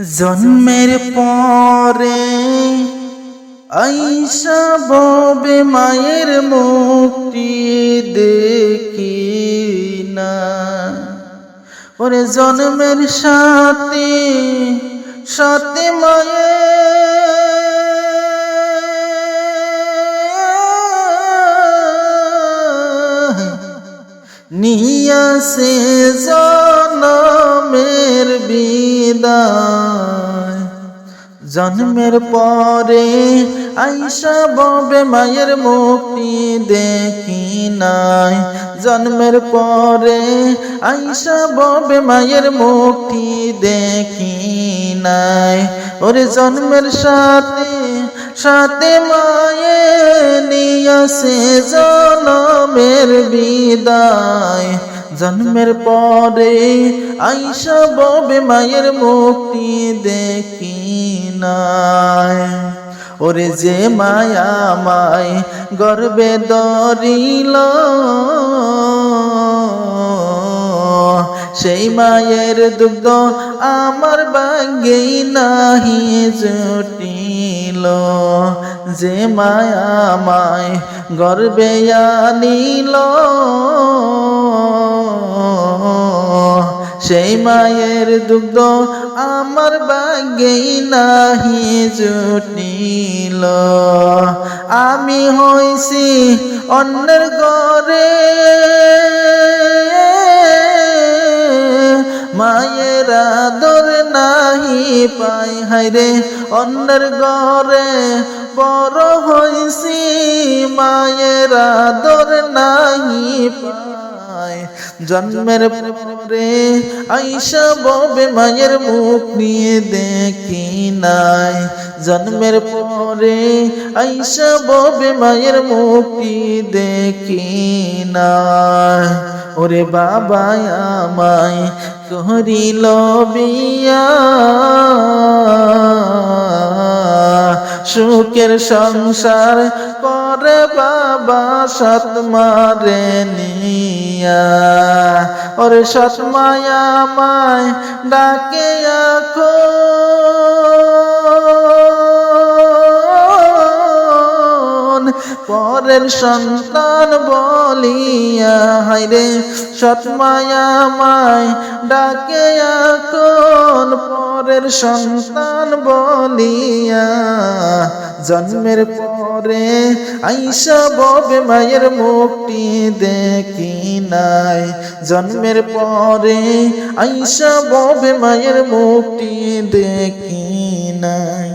জন্মের পরে আইসা ববে মায়ের মুক্তি দেখি না। ওরে জন্মের সাথে সাথে মায়ে নিয়াসে জনমের জন্মের পরে আইসা ববে মায়ের মুক্তি দেখি নাই। জন্মের পরে আইসা ববে মায়ের মুক্তি দেখি নাই। ওরে জন্মের সাথে সাথে মায়ে নিয়াসে জনমের বিদায়। জন্মের পরে আইসা ববে মায়ের মুক্তি দেখি নাই। ওরে যে মায়া মায় গর্বে দরিল সেই মায়ের দুগ্ধ আমার বাঙ্গেই নাহি জটিল যে মায়া মায় গর্বে আনিল। সেই মায়ের দুগ্ধ আমার বাগেই নাহি জুটিল। আমি হইছি অন্যের ঘরে। মায়ের নাহি পাই হাইরে অন্যের ঘরে বড় হইছি, মায়ের আদর নাহি পাই। জন্মের পরে আইসা ববে মায়ের মুখ নিয়ে দেখি নাই। জন্মের পরে আইসা ববে মায়ের মুক্তি দেখি নাই। ওরে বাবা আমায় করিল বিয়া। সুখের সংসার করে বাবা সৎ মারে নিয়া। ওরে সৎ মায়া ডাকে এখন পরের সন্তান বলিয়া হাইরে সৎ মায়া ডাকে এখন। পরের সন্তান বলিয়া, জন্মের পরে আইসা ববে মায়ের মুক্তি দেখি নাই। জন্মের পরে আইসা ববে মায়ের মুক্তি দেখি নাই।